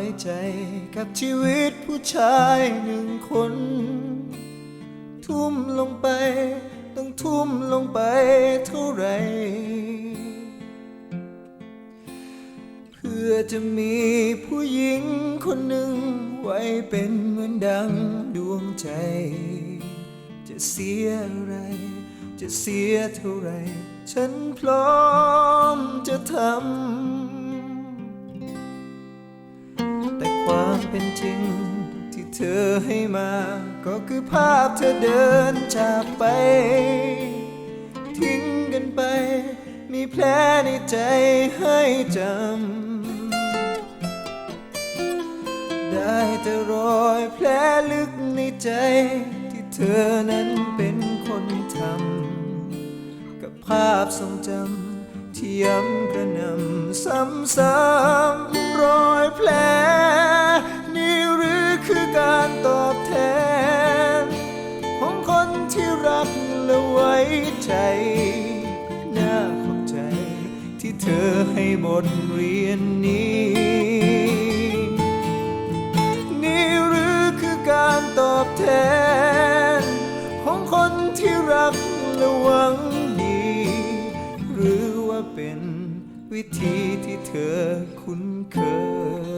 ้ใจกับชีวิตผู้ชายหนึ่งคน ทุ่มลงไป ต้องทุ่มลงไปเท่าไหรเพื่อจะมีผู้หญิงคนหนึ่ง ไว้เป็นเหมือนดังดวงใจ จะเสียอะไร จะเสียเท่าไร ฉันพร้อมจะทำ เป็นจริง ที่เธอให้มา ก็คือภาพเธอเดินจากไป ทิ้งกันไป มีแผลในใจให้จำ ได้แต่รอยแผลลึกในใจ ที่เธอนั้นเป็นคนทำกับภาพทรงจำที่ย้ำกระนำซ้ำๆรอยแผล ใจ น่าขอบใจ ที่เธอให้บทเรียนนี้ นี่หรือคือการตอบแทน ของคนที่รักและหวังดี หรือว่าเป็นวิธีที่เธอคุ้นเคย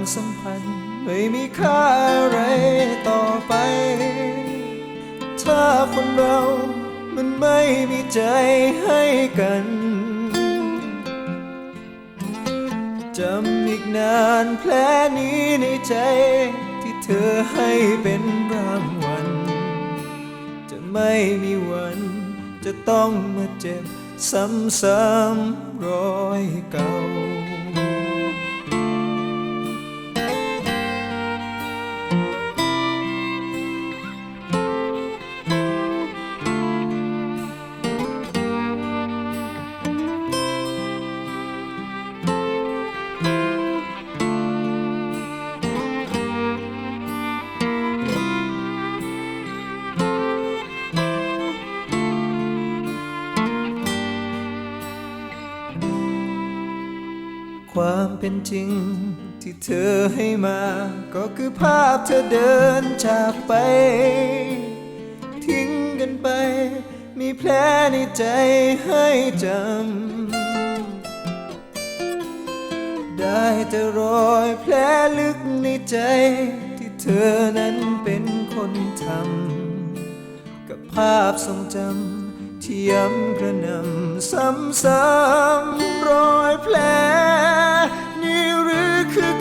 ความสัมพันธ์ ไม่มีค่าอะไรต่อไป ถ้าคนเรามันไม่มีใจให้กัน จำอีกนานแผลนี้ในใจ ที่เธอให้เป็นรางวัล จะไม่มีวัน จะต้องมาเจ็บซ้ำๆรอยเก่า ความเป็นจริง ที่เธอให้มา ก็คือภาพเธอเดินจากไป ทิ้งกันไป มีแผลในใจให้จำ ได้แต่รอยแผลลึกในใจ ที่เธอนั้นเป็นคนทำกับภาพทรงจำที่ย้ำกระนำซ้ำๆรอยแผล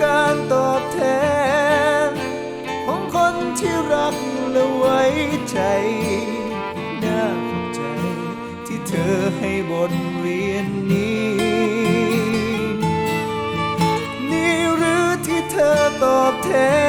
การตอบแทน ของคนที่รักและไว้ใจ น่าขอบใจที่เธอให้บทเรียนนี้ นี่หรือที่เธอตอบแทน